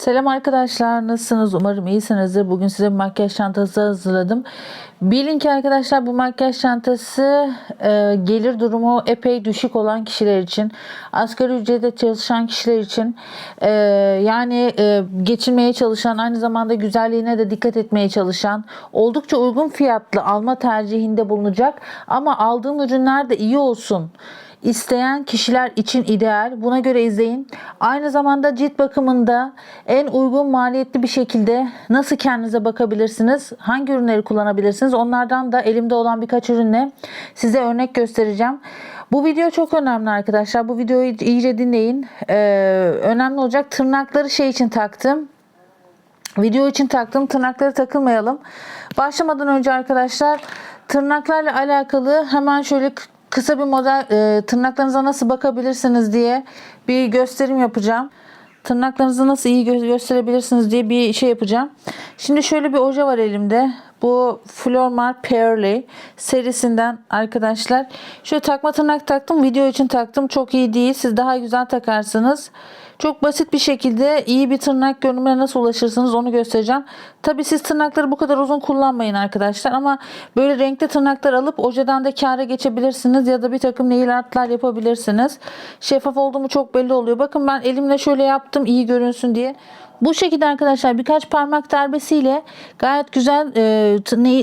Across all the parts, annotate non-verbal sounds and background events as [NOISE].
Selam arkadaşlar nasılsınız? Umarım iyisinizdir. Bugün size bir makyaj çantası hazırladım. Bilin ki arkadaşlar bu makyaj çantası e, gelir durumu epey düşük olan kişiler için, asgari ücretle çalışan kişiler için, e, yani e, geçinmeye çalışan, aynı zamanda güzelliğine de dikkat etmeye çalışan, oldukça uygun fiyatlı alma tercihinde bulunacak ama aldığım ürünler de iyi olsun isteyen kişiler için ideal. Buna göre izleyin. Aynı zamanda cilt bakımında en uygun maliyetli bir şekilde nasıl kendinize bakabilirsiniz? Hangi ürünleri kullanabilirsiniz? Onlardan da elimde olan birkaç ürünle size örnek göstereceğim. Bu video çok önemli arkadaşlar. Bu videoyu iyice dinleyin. Ee, önemli olacak. Tırnakları şey için taktım. Video için taktım. Tırnakları takılmayalım. Başlamadan önce arkadaşlar tırnaklarla alakalı hemen şöyle kısa bir model e, tırnaklarınıza nasıl bakabilirsiniz diye bir gösterim yapacağım. Tırnaklarınızı nasıl iyi gö- gösterebilirsiniz diye bir şey yapacağım. Şimdi şöyle bir oje var elimde. Bu Flormar Pearly serisinden arkadaşlar. Şöyle takma tırnak taktım. Video için taktım. Çok iyi değil. Siz daha güzel takarsınız. Çok basit bir şekilde iyi bir tırnak görünümüne nasıl ulaşırsınız onu göstereceğim. Tabi siz tırnakları bu kadar uzun kullanmayın arkadaşlar ama böyle renkli tırnaklar alıp ojeden de kâra geçebilirsiniz ya da bir takım nail artlar yapabilirsiniz. Şeffaf olduğumu çok belli oluyor. Bakın ben elimle şöyle yaptım iyi görünsün diye. Bu şekilde arkadaşlar birkaç parmak darbesiyle gayet güzel e,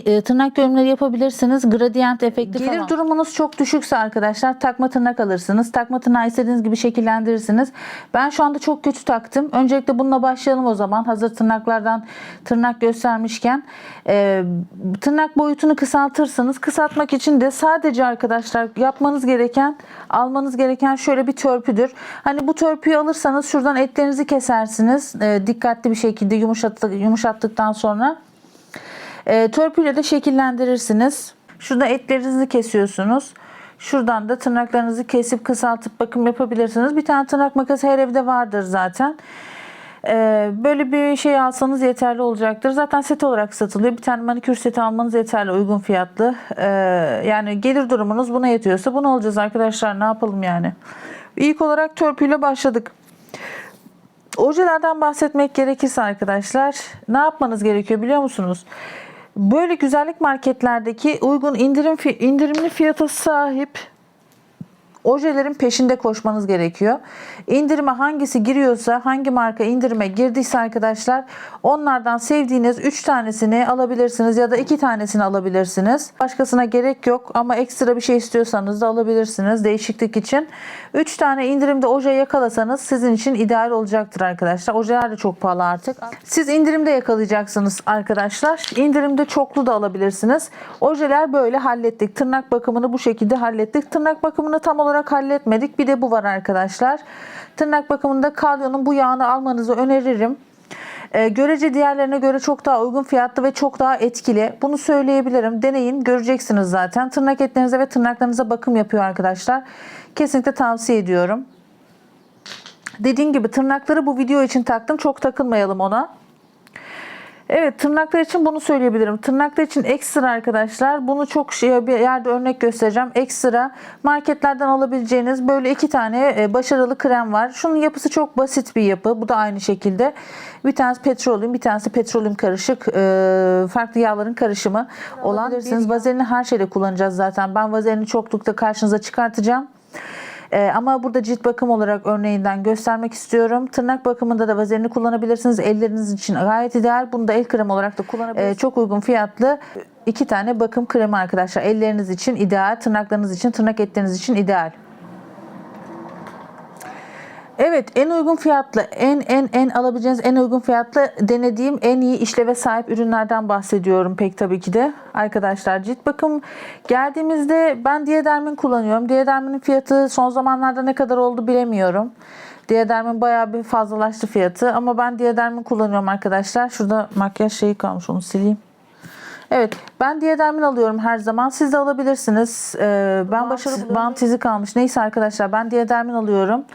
e, tırnak görünümleri yapabilirsiniz. Gradient efekti Gelir falan. durumunuz çok düşükse arkadaşlar takma tırnak alırsınız. Takma tırnağı istediğiniz gibi şekillendirirsiniz. Ben şu anda çok kötü taktım. Öncelikle bununla başlayalım o zaman. Hazır tırnaklardan tırnak göstermişken. E, tırnak boyutunu kısaltırsınız. Kısaltmak için de sadece arkadaşlar yapmanız gereken, almanız gereken şöyle bir törpüdür. Hani bu törpüyü alırsanız şuradan etlerinizi kesersiniz. E, dikkatli bir şekilde yumuşattık, yumuşattıktan sonra. E, törpüyle de şekillendirirsiniz. Şurada etlerinizi kesiyorsunuz. Şuradan da tırnaklarınızı kesip kısaltıp bakım yapabilirsiniz. Bir tane tırnak makası her evde vardır zaten. E, böyle bir şey alsanız yeterli olacaktır. Zaten set olarak satılıyor. Bir tane manikür seti almanız yeterli uygun fiyatlı. E, yani gelir durumunuz buna yetiyorsa bunu alacağız arkadaşlar. Ne yapalım yani. İlk olarak törpüyle başladık. Ojelerden bahsetmek gerekirse arkadaşlar ne yapmanız gerekiyor biliyor musunuz? Böyle güzellik marketlerdeki uygun indirim indirimli fiyata sahip ojelerin peşinde koşmanız gerekiyor. İndirime hangisi giriyorsa, hangi marka indirime girdiyse arkadaşlar onlardan sevdiğiniz 3 tanesini alabilirsiniz ya da 2 tanesini alabilirsiniz. Başkasına gerek yok ama ekstra bir şey istiyorsanız da alabilirsiniz değişiklik için. 3 tane indirimde oje yakalasanız sizin için ideal olacaktır arkadaşlar. Ojeler de çok pahalı artık. Siz indirimde yakalayacaksınız arkadaşlar. İndirimde çoklu da alabilirsiniz. Ojeler böyle hallettik. Tırnak bakımını bu şekilde hallettik. Tırnak bakımını tam olarak halletmedik. Bir de bu var arkadaşlar. Tırnak bakımında kalyonun bu yağını almanızı öneririm. Ee, görece diğerlerine göre çok daha uygun fiyatlı ve çok daha etkili. Bunu söyleyebilirim. Deneyin, göreceksiniz zaten. Tırnak etlerinize ve tırnaklarınıza bakım yapıyor arkadaşlar. Kesinlikle tavsiye ediyorum. Dediğim gibi tırnakları bu video için taktım. Çok takılmayalım ona. Evet tırnaklar için bunu söyleyebilirim. Tırnaklar için ekstra arkadaşlar. Bunu çok şey, bir yerde örnek göstereceğim. Ekstra marketlerden alabileceğiniz böyle iki tane e, başarılı krem var. Şunun yapısı çok basit bir yapı. Bu da aynı şekilde. Bir tanesi petrolyum, bir tanesi petrolyum karışık. e, farklı yağların karışımı olan. Vazelini her şeyde kullanacağız zaten. Ben vazelini çoklukta karşınıza çıkartacağım. Ee, ama burada cilt bakım olarak örneğinden göstermek istiyorum. Tırnak bakımında da vazelini kullanabilirsiniz. Elleriniz için gayet ideal. Bunu da el kremi olarak da kullanabilirsiniz. Ee, çok uygun fiyatlı iki tane bakım kremi arkadaşlar. Elleriniz için ideal, tırnaklarınız için, tırnak etleriniz için ideal. Evet en uygun fiyatlı en en en alabileceğiniz en uygun fiyatlı denediğim en iyi işleve sahip ürünlerden bahsediyorum pek tabii ki de arkadaşlar cilt bakım geldiğimizde ben Diadermin kullanıyorum. Diadermin'in fiyatı son zamanlarda ne kadar oldu bilemiyorum. Diadermin bayağı bir fazlalaştı fiyatı ama ben Diadermin kullanıyorum arkadaşlar. Şurada makyaj şeyi kalmış onu sileyim. Evet ben Diadermin alıyorum her zaman. Siz de alabilirsiniz. Ee, ben başarılı bant izi kalmış. Neyse arkadaşlar ben Diadermin alıyorum.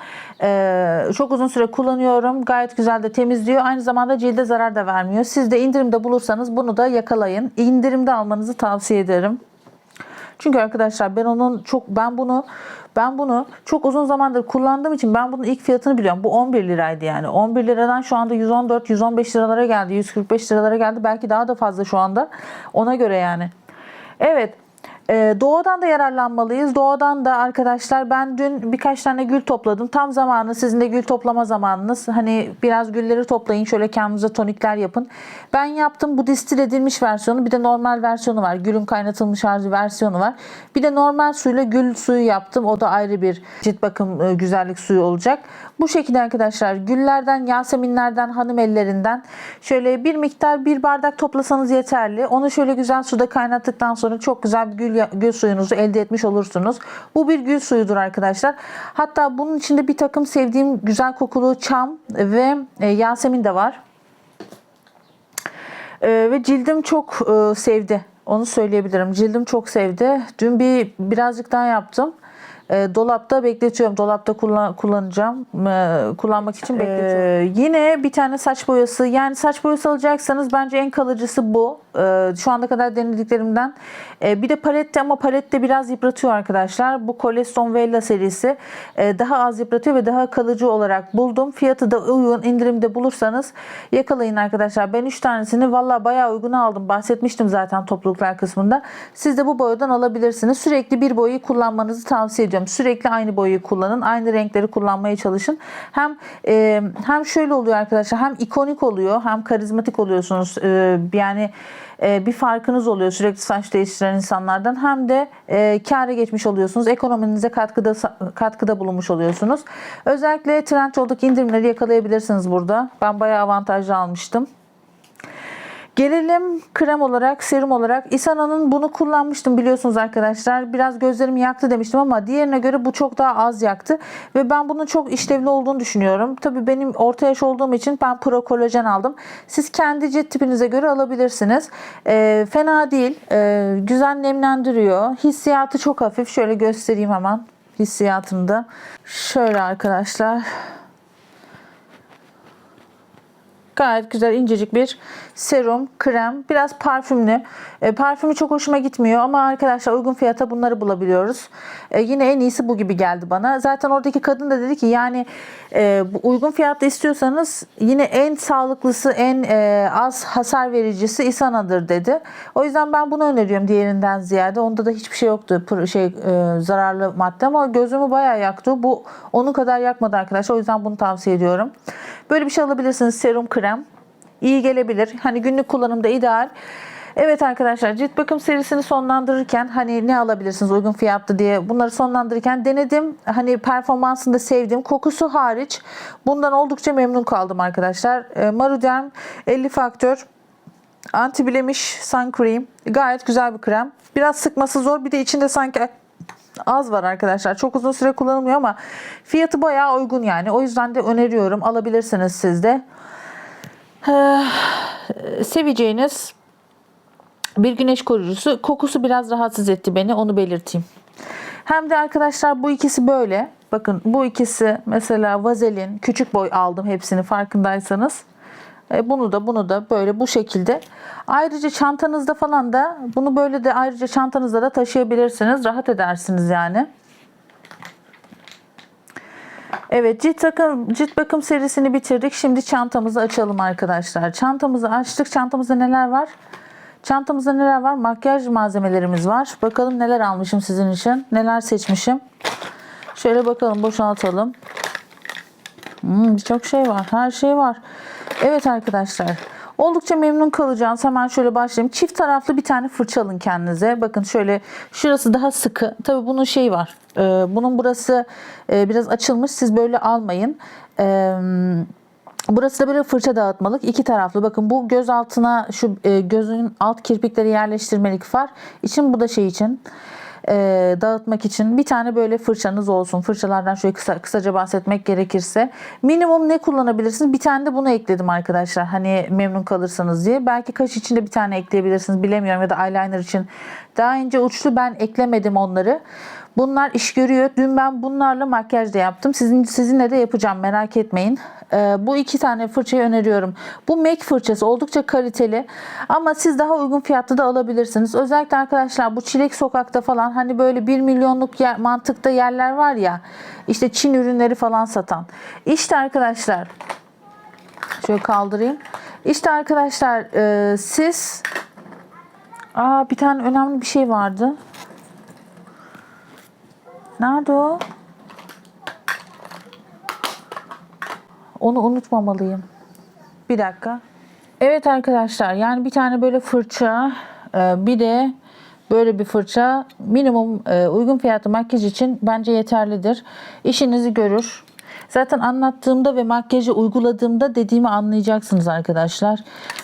Ee, çok uzun süre kullanıyorum. Gayet güzel de temizliyor. Aynı zamanda cilde zarar da vermiyor. Siz de indirimde bulursanız bunu da yakalayın. İndirimde almanızı tavsiye ederim. Çünkü arkadaşlar ben onun çok ben bunu ben bunu çok uzun zamandır kullandığım için ben bunun ilk fiyatını biliyorum. Bu 11 liraydı yani. 11 liradan şu anda 114 115 liralara geldi. 145 liralara geldi. Belki daha da fazla şu anda. Ona göre yani. Evet. Ee, doğadan da yararlanmalıyız. Doğadan da arkadaşlar ben dün birkaç tane gül topladım. Tam zamanı sizin de gül toplama zamanınız. Hani biraz gülleri toplayın. Şöyle kendinize tonikler yapın. Ben yaptım. Bu distil edilmiş versiyonu. Bir de normal versiyonu var. Gülün kaynatılmış harcı versiyonu var. Bir de normal suyla gül suyu yaptım. O da ayrı bir cilt bakım e, güzellik suyu olacak. Bu şekilde arkadaşlar güllerden, yaseminlerden, hanım ellerinden şöyle bir miktar bir bardak toplasanız yeterli. Onu şöyle güzel suda kaynattıktan sonra çok güzel bir gül, gül suyunuzu elde etmiş olursunuz. Bu bir gül suyudur arkadaşlar. Hatta bunun içinde bir takım sevdiğim güzel kokulu çam ve e, yasemin de var. Ee, ve cildim çok e, sevdi. Onu söyleyebilirim. Cildim çok sevdi. Dün bir birazcık daha yaptım. E, dolapta bekletiyorum. Dolapta kullan, kullanacağım. E, kullanmak için bekletiyorum. yine bir tane saç boyası. Yani saç boyası alacaksanız bence en kalıcısı bu. E, şu ana kadar denediklerimden. E, bir de palette ama palette biraz yıpratıyor arkadaşlar. Bu Coleston Vella serisi e, daha az yıpratıyor ve daha kalıcı olarak buldum. Fiyatı da uygun indirimde bulursanız yakalayın arkadaşlar. Ben 3 tanesini valla bayağı uygun aldım. Bahsetmiştim zaten topluluklar kısmında. Siz de bu boyadan alabilirsiniz. Sürekli bir boyayı kullanmanızı tavsiye ediyorum. Sürekli aynı boyayı kullanın. Aynı renkleri kullanmaya çalışın. Hem e, hem şöyle oluyor arkadaşlar. Hem ikonik oluyor hem karizmatik oluyorsunuz. E, yani e, bir farkınız oluyor sürekli saç değiştiren insanlardan hem de e, kâra geçmiş oluyorsunuz. Ekonominize katkıda katkıda bulunmuş oluyorsunuz. Özellikle Trendyol'daki indirimleri yakalayabilirsiniz burada. Ben bayağı avantajlı almıştım. Gelelim krem olarak, serum olarak. Isana'nın bunu kullanmıştım biliyorsunuz arkadaşlar. Biraz gözlerimi yaktı demiştim ama diğerine göre bu çok daha az yaktı. Ve ben bunun çok işlevli olduğunu düşünüyorum. Tabii benim orta yaş olduğum için ben Pro Kolajen aldım. Siz kendi cilt tipinize göre alabilirsiniz. Ee, fena değil. Ee, güzel nemlendiriyor. Hissiyatı çok hafif. Şöyle göstereyim hemen hissiyatını da. Şöyle arkadaşlar. Gayet güzel incecik bir serum, krem, biraz parfümlü. E, parfümü çok hoşuma gitmiyor ama arkadaşlar uygun fiyata bunları bulabiliyoruz. E, yine en iyisi bu gibi geldi bana. Zaten oradaki kadın da dedi ki yani e, uygun fiyatta istiyorsanız yine en sağlıklısı, en e, az hasar vericisi Isana'dır dedi. O yüzden ben bunu öneriyorum diğerinden ziyade. Onda da hiçbir şey yoktu şey e, zararlı madde ama gözümü bayağı yaktı. Bu onun kadar yakmadı arkadaşlar. O yüzden bunu tavsiye ediyorum. Böyle bir şey alabilirsiniz serum krem. İyi gelebilir. Hani günlük kullanımda ideal. Evet arkadaşlar cilt bakım serisini sonlandırırken hani ne alabilirsiniz uygun fiyatlı diye bunları sonlandırırken denedim. Hani performansını da sevdim. Kokusu hariç bundan oldukça memnun kaldım arkadaşlar. E, Maruderm 50 faktör anti blemiş sun cream. Gayet güzel bir krem. Biraz sıkması zor. Bir de içinde sanki az var arkadaşlar. Çok uzun süre kullanılmıyor ama fiyatı bayağı uygun yani. O yüzden de öneriyorum. Alabilirsiniz siz de. Ee, seveceğiniz bir güneş koruyucusu. Kokusu biraz rahatsız etti beni. Onu belirteyim. Hem de arkadaşlar bu ikisi böyle. Bakın bu ikisi mesela vazelin küçük boy aldım hepsini farkındaysanız. E, bunu da bunu da böyle bu şekilde. Ayrıca çantanızda falan da bunu böyle de ayrıca çantanızda da taşıyabilirsiniz. Rahat edersiniz yani. Evet cilt bakım, cilt bakım serisini bitirdik. Şimdi çantamızı açalım arkadaşlar. Çantamızı açtık. Çantamızda neler var? Çantamızda neler var? Makyaj malzemelerimiz var. Bakalım neler almışım sizin için. Neler seçmişim. Şöyle bakalım boşaltalım. Hmm, Birçok şey var. Her şey var. Evet arkadaşlar. Oldukça memnun kalacağınız hemen şöyle başlayayım. Çift taraflı bir tane fırça alın kendinize. Bakın şöyle şurası daha sıkı. Tabi bunun şey var. E, bunun burası e, biraz açılmış. Siz böyle almayın. E, burası da böyle fırça dağıtmalık. iki taraflı. Bakın bu göz altına şu e, gözün alt kirpikleri yerleştirmelik far. için bu da şey için e, dağıtmak için bir tane böyle fırçanız olsun. Fırçalardan şöyle kısa, kısaca bahsetmek gerekirse. Minimum ne kullanabilirsiniz? Bir tane de bunu ekledim arkadaşlar. Hani memnun kalırsanız diye. Belki kaş için de bir tane ekleyebilirsiniz. Bilemiyorum ya da eyeliner için. Daha ince uçlu ben eklemedim onları. Bunlar iş görüyor. Dün ben bunlarla makyaj da yaptım. Sizin sizinle de yapacağım merak etmeyin. Ee, bu iki tane fırçayı öneriyorum. Bu MAC fırçası oldukça kaliteli ama siz daha uygun fiyatlı da alabilirsiniz. Özellikle arkadaşlar bu Çilek Sokak'ta falan hani böyle 1 milyonluk yer, mantıkta yerler var ya işte Çin ürünleri falan satan. İşte arkadaşlar şöyle kaldırayım. İşte arkadaşlar e, siz Aa bir tane önemli bir şey vardı. Nerede o? Onu unutmamalıyım. Bir dakika. Evet arkadaşlar yani bir tane böyle fırça e, bir de böyle bir fırça minimum e, uygun fiyatlı makyaj için bence yeterlidir. İşinizi görür. Zaten anlattığımda ve makyajı uyguladığımda dediğimi anlayacaksınız arkadaşlar.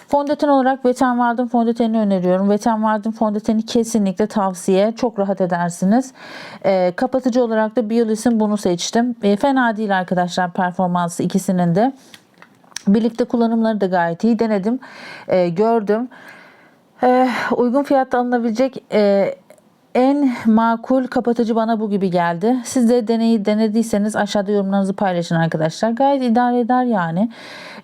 Fondöten olarak Wet n Wild'ın fondötenini öneriyorum. Wet n Wild'ın fondöteni kesinlikle tavsiye. Çok rahat edersiniz. E, kapatıcı olarak da Biolis'in bunu seçtim. E, fena değil arkadaşlar performansı ikisinin de. Birlikte kullanımları da gayet iyi denedim, e, gördüm. E, uygun fiyatta alınabilecek e, en makul kapatıcı bana bu gibi geldi. Siz de deneyi denediyseniz aşağıda yorumlarınızı paylaşın arkadaşlar. Gayet idare eder yani.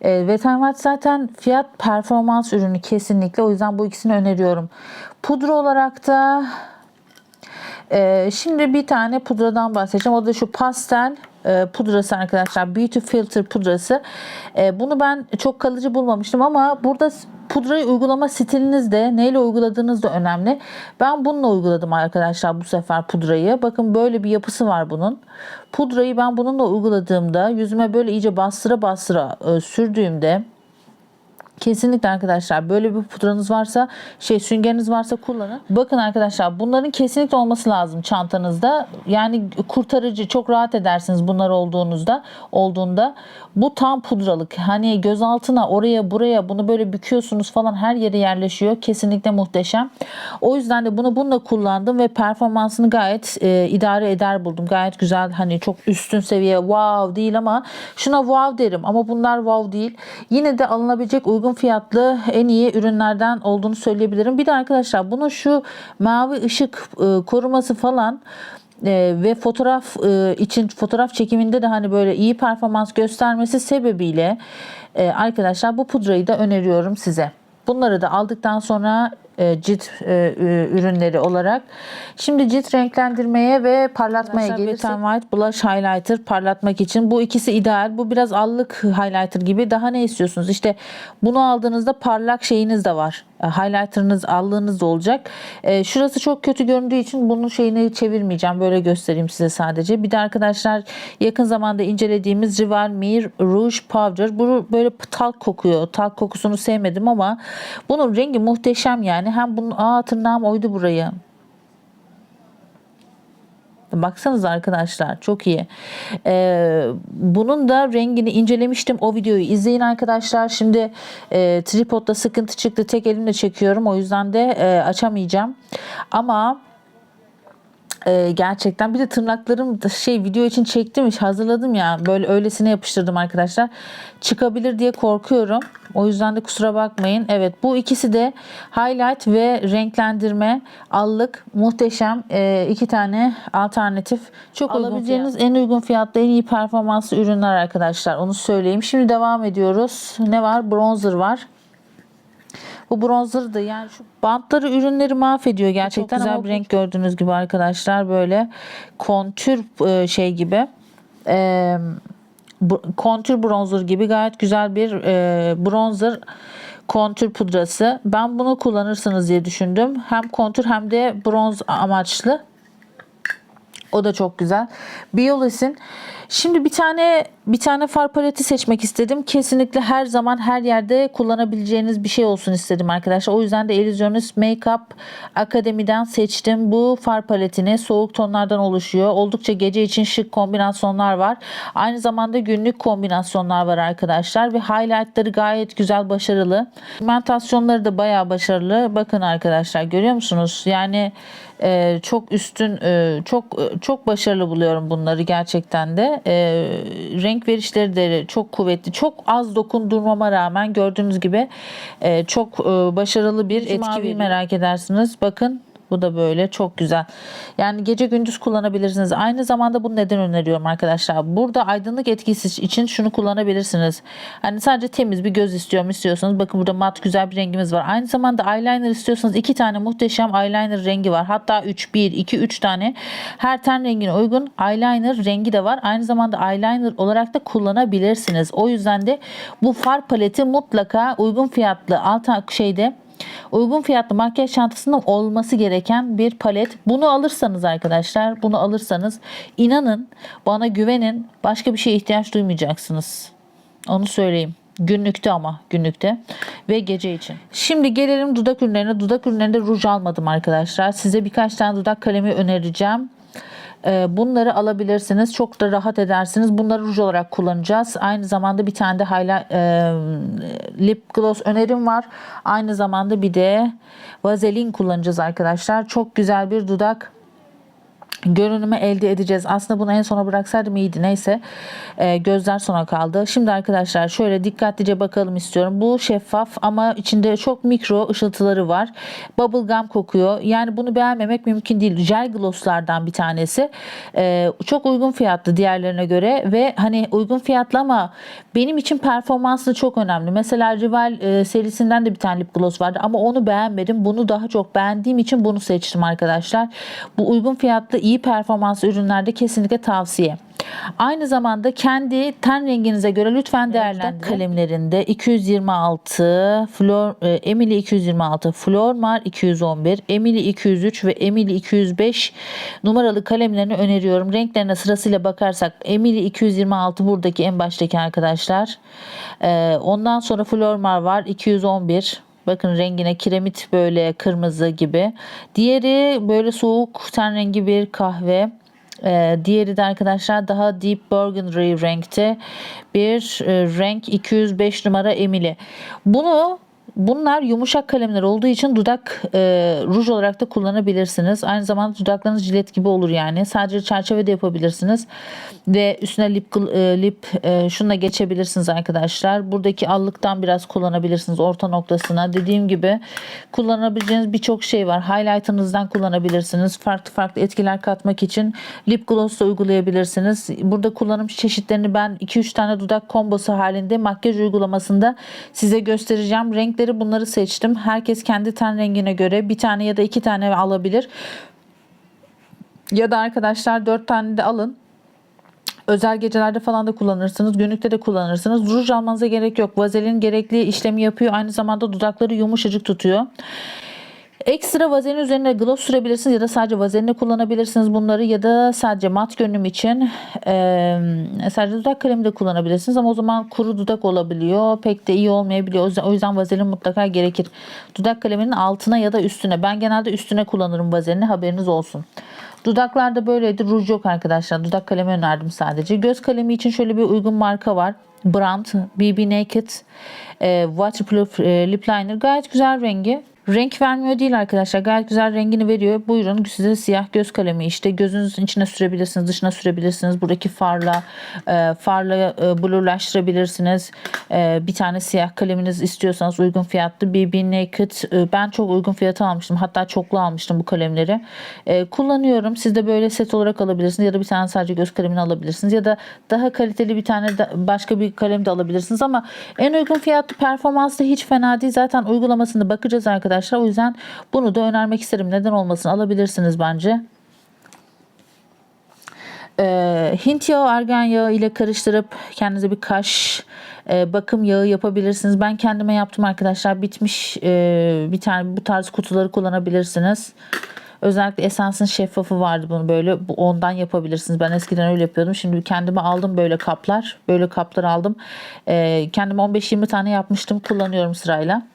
E, Vetermat zaten fiyat performans ürünü kesinlikle. O yüzden bu ikisini öneriyorum. Pudra olarak da ee, şimdi bir tane pudradan bahsedeceğim. O da şu pastel e, pudrası arkadaşlar. Beauty Filter pudrası. Ee, bunu ben çok kalıcı bulmamıştım ama burada pudrayı uygulama stiliniz de neyle uyguladığınız da önemli. Ben bununla uyguladım arkadaşlar bu sefer pudrayı. Bakın böyle bir yapısı var bunun. Pudrayı ben bununla uyguladığımda yüzüme böyle iyice bastıra bastıra e, sürdüğümde Kesinlikle arkadaşlar böyle bir pudranız varsa şey süngeriniz varsa kullanın. Bakın arkadaşlar bunların kesinlikle olması lazım çantanızda. Yani kurtarıcı çok rahat edersiniz bunlar olduğunuzda olduğunda. Bu tam pudralık. Hani göz altına oraya buraya bunu böyle büküyorsunuz falan her yere yerleşiyor. Kesinlikle muhteşem. O yüzden de bunu bununla kullandım ve performansını gayet e, idare eder buldum. Gayet güzel hani çok üstün seviye wow değil ama şuna wow derim ama bunlar wow değil. Yine de alınabilecek uygun fiyatlı en iyi ürünlerden olduğunu söyleyebilirim. Bir de arkadaşlar bunun şu mavi ışık e, koruması falan e, ve fotoğraf e, için fotoğraf çekiminde de hani böyle iyi performans göstermesi sebebiyle e, arkadaşlar bu pudrayı da öneriyorum size. Bunları da aldıktan sonra cilt e, e, ürünleri olarak. Şimdi cilt renklendirmeye ve parlatmaya gelirsek. Wet n White Blush Highlighter parlatmak için. Bu ikisi ideal. Bu biraz allık highlighter gibi. Daha ne istiyorsunuz? İşte bunu aldığınızda parlak şeyiniz de var. E, Highlighter'ınız, allığınız da olacak. E, şurası çok kötü göründüğü için bunun şeyini çevirmeyeceğim. Böyle göstereyim size sadece. Bir de arkadaşlar yakın zamanda incelediğimiz Rival Mir Rouge Powder. Bu böyle talk kokuyor. Talk kokusunu sevmedim ama bunun rengi muhteşem yani. Hem bunun aa tırnağım oydu burayı. Baksanıza arkadaşlar çok iyi. Ee, bunun da rengini incelemiştim. O videoyu izleyin arkadaşlar. Şimdi e, tripodda sıkıntı çıktı. Tek elimle çekiyorum. O yüzden de e, açamayacağım. Ama e, gerçekten. Bir de tırnaklarım da şey video için çektim hazırladım ya. Böyle öylesine yapıştırdım arkadaşlar. Çıkabilir diye korkuyorum. O yüzden de kusura bakmayın. Evet bu ikisi de highlight ve renklendirme allık muhteşem e, iki tane alternatif. Çok alabileceğiniz en uygun fiyatlı en iyi performanslı ürünler arkadaşlar. Onu söyleyeyim. Şimdi devam ediyoruz. Ne var? Bronzer var bu bronzer da yani şu bantları ürünleri mahvediyor gerçekten güzel ama bir renk gördüğünüz gibi arkadaşlar böyle kontür e, şey gibi e, kontür bronzer gibi gayet güzel bir e, bronzer kontür pudrası. Ben bunu kullanırsınız diye düşündüm. Hem kontür hem de bronz amaçlı. O da çok güzel. Biolis'in şimdi bir tane bir tane far paleti seçmek istedim. Kesinlikle her zaman her yerde kullanabileceğiniz bir şey olsun istedim arkadaşlar. O yüzden de Illusionist Makeup Akademi'den seçtim. Bu far paletini soğuk tonlardan oluşuyor. Oldukça gece için şık kombinasyonlar var. Aynı zamanda günlük kombinasyonlar var arkadaşlar ve highlightları gayet güzel başarılı. Pigmentasyonları da bayağı başarılı. Bakın arkadaşlar görüyor musunuz? Yani e, çok üstün e, çok e, çok başarılı buluyorum bunları gerçekten de. E, renk verişleri de çok kuvvetli. Çok az dokundurmama rağmen gördüğünüz gibi e, çok e, başarılı bir etki merak edersiniz. Bakın Bu da böyle çok güzel. Yani gece gündüz kullanabilirsiniz. Aynı zamanda bunu neden öneriyorum arkadaşlar. Burada aydınlık etkisi için şunu kullanabilirsiniz. Hani sadece temiz bir göz istiyorum istiyorsanız. Bakın burada mat güzel bir rengimiz var. Aynı zamanda eyeliner istiyorsanız iki tane muhteşem eyeliner rengi var. Hatta 3, 1, 2, 3 tane. Her ten rengine uygun eyeliner rengi de var. Aynı zamanda eyeliner olarak da kullanabilirsiniz. O yüzden de bu far paleti mutlaka uygun fiyatlı alt şeyde Uygun fiyatlı makyaj çantasında olması gereken bir palet. Bunu alırsanız arkadaşlar, bunu alırsanız inanın, bana güvenin, başka bir şeye ihtiyaç duymayacaksınız. Onu söyleyeyim. Günlükte ama günlükte ve gece için. Şimdi gelelim dudak ürünlerine. Dudak ürünlerinde ruj almadım arkadaşlar. Size birkaç tane dudak kalemi önereceğim. Ee, Bunları alabilirsiniz. Çok da rahat edersiniz. Bunları ruj olarak kullanacağız. Aynı zamanda bir tane de hala e, lip gloss önerim var. Aynı zamanda bir de vazelin kullanacağız arkadaşlar. Çok güzel bir dudak görünümü elde edeceğiz. Aslında bunu en sona bıraksaydım iyiydi. Neyse e, gözler sona kaldı. Şimdi arkadaşlar şöyle dikkatlice bakalım istiyorum. Bu şeffaf ama içinde çok mikro ışıltıları var. Bubble gum kokuyor. Yani bunu beğenmemek mümkün değil. Jel glosslardan bir tanesi. E, çok uygun fiyatlı diğerlerine göre ve hani uygun fiyatlı ama benim için performansı çok önemli. Mesela Rival e, serisinden de bir tane lip gloss vardı ama onu beğenmedim. Bunu daha çok beğendiğim için bunu seçtim arkadaşlar. Bu uygun fiyatlı iyi performanslı ürünlerde kesinlikle tavsiye. Aynı zamanda kendi ten renginize göre lütfen değerlendirin. Kalemlerinde 226, Flor, e, Emily 226, Flormar 211, Emily 203 ve Emily 205 numaralı kalemlerini öneriyorum. Renklerine sırasıyla bakarsak Emily 226 buradaki en baştaki arkadaşlar. E, ondan sonra Flormar var 211. Bakın rengine kiremit böyle kırmızı gibi. Diğeri böyle soğuk ten rengi bir kahve. Ee, diğeri de arkadaşlar daha deep burgundy renkte bir e, renk 205 numara Emily. Bunu Bunlar yumuşak kalemler olduğu için dudak e, ruj olarak da kullanabilirsiniz. Aynı zamanda dudaklarınız jilet gibi olur yani. Sadece çerçeve de yapabilirsiniz. Ve üstüne lip e, lip e, şununla geçebilirsiniz arkadaşlar. Buradaki allıktan biraz kullanabilirsiniz orta noktasına. Dediğim gibi kullanabileceğiniz birçok şey var. Highlighter'ınızdan kullanabilirsiniz. Farklı farklı etkiler katmak için lip gloss da uygulayabilirsiniz. Burada kullanım çeşitlerini ben 2-3 tane dudak kombosu halinde makyaj uygulamasında size göstereceğim. Renkleri bunları seçtim. Herkes kendi ten rengine göre bir tane ya da iki tane alabilir. Ya da arkadaşlar dört tane de alın. Özel gecelerde falan da kullanırsınız. Günlükte de kullanırsınız. Ruj almanıza gerek yok. Vazelin gerekli işlemi yapıyor. Aynı zamanda dudakları yumuşacık tutuyor. Ekstra vazelin üzerine gloss sürebilirsiniz ya da sadece vazeline kullanabilirsiniz bunları ya da sadece mat görünüm için e, sadece dudak kalemi de kullanabilirsiniz ama o zaman kuru dudak olabiliyor. Pek de iyi olmayabiliyor. O yüzden, o vazelin mutlaka gerekir. Dudak kaleminin altına ya da üstüne. Ben genelde üstüne kullanırım vazelini haberiniz olsun. Dudaklarda böyleydi. Ruj yok arkadaşlar. Dudak kalemi önerdim sadece. Göz kalemi için şöyle bir uygun marka var. Brand BB Naked e, Waterproof e, Lip Liner. Gayet güzel rengi. Renk vermiyor değil arkadaşlar. Gayet güzel rengini veriyor. Buyurun size siyah göz kalemi işte gözünüzün içine sürebilirsiniz, dışına sürebilirsiniz. Buradaki farla e, farla e, blurlaştırabilirsiniz. E, bir tane siyah kaleminiz istiyorsanız uygun fiyatlı BB Naked. E, ben çok uygun fiyata almıştım. Hatta çoklu almıştım bu kalemleri. E, kullanıyorum. Siz de böyle set olarak alabilirsiniz ya da bir tane sadece göz kalemini alabilirsiniz ya da daha kaliteli bir tane de başka bir kalem de alabilirsiniz ama en uygun fiyatlı performans da hiç fena değil. Zaten uygulamasında bakacağız arkadaşlar arkadaşlar. O yüzden bunu da önermek isterim. Neden olmasın alabilirsiniz bence. Ee, Hint yağı argan yağı ile karıştırıp kendinize bir kaş e, bakım yağı yapabilirsiniz. Ben kendime yaptım arkadaşlar. Bitmiş e, bir tane bu tarz kutuları kullanabilirsiniz. Özellikle esansın şeffafı vardı bunu böyle. Bu ondan yapabilirsiniz. Ben eskiden öyle yapıyordum. Şimdi kendime aldım böyle kaplar. Böyle kaplar aldım. E, kendime 15-20 tane yapmıştım. Kullanıyorum sırayla.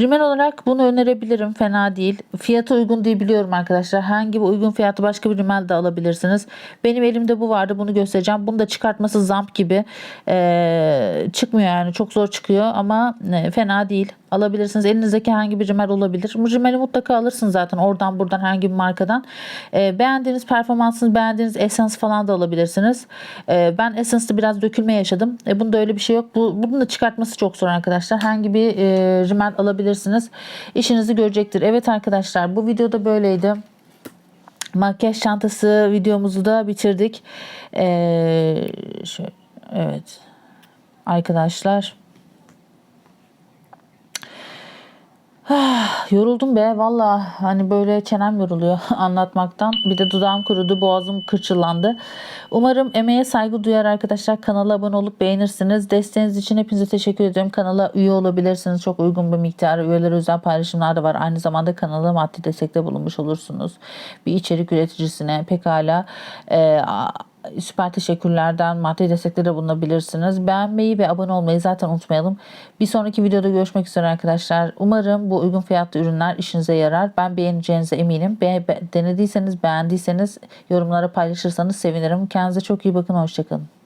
Rimel olarak bunu önerebilirim. Fena değil. Fiyatı uygun diye biliyorum arkadaşlar. Hangi uygun fiyatı başka bir rimel de alabilirsiniz. Benim elimde bu vardı. Bunu göstereceğim. Bunu da çıkartması zamp gibi. Ee, çıkmıyor yani. Çok zor çıkıyor ama e, fena değil. alabilirsiniz. Elinizdeki herhangi bir rimel olabilir. Bu rimeli mutlaka alırsınız zaten oradan buradan herhangi bir markadan. Ee, beğendiğiniz performansınız, beğendiğiniz esans falan da alabilirsiniz. Ee, ben esansta biraz dökülme yaşadım. E, bunda öyle bir şey yok. Bu, bunun da çıkartması çok zor arkadaşlar. Herhangi bir e, rimel alabilirsiniz. İşinizi görecektir. Evet arkadaşlar bu videoda böyleydi. Makyaj çantası videomuzu da bitirdik. Ee, şöyle, evet. Arkadaşlar. Yoruldum be. Valla hani böyle çenem yoruluyor [LAUGHS] anlatmaktan. Bir de dudağım kurudu boğazım kırçıllandı. Umarım emeğe saygı duyar arkadaşlar kanala abone olup beğenirsiniz. Desteğiniz için hepinize teşekkür ediyorum. Kanala üye olabilirsiniz. Çok uygun bir miktarı üyeler özel paylaşımlar da var. Aynı zamanda kanala maddi destekte bulunmuş olursunuz. Bir içerik üreticisine pekala e, süper teşekkürlerden maddi desteklere bulunabilirsiniz. Beğenmeyi ve abone olmayı zaten unutmayalım. Bir sonraki videoda görüşmek üzere arkadaşlar. Umarım bu uygun fiyatlı ürünler işinize yarar. Ben beğeneceğinize eminim. Be- be- denediyseniz, beğendiyseniz yorumlara paylaşırsanız sevinirim. Kendinize çok iyi bakın. Hoşçakalın.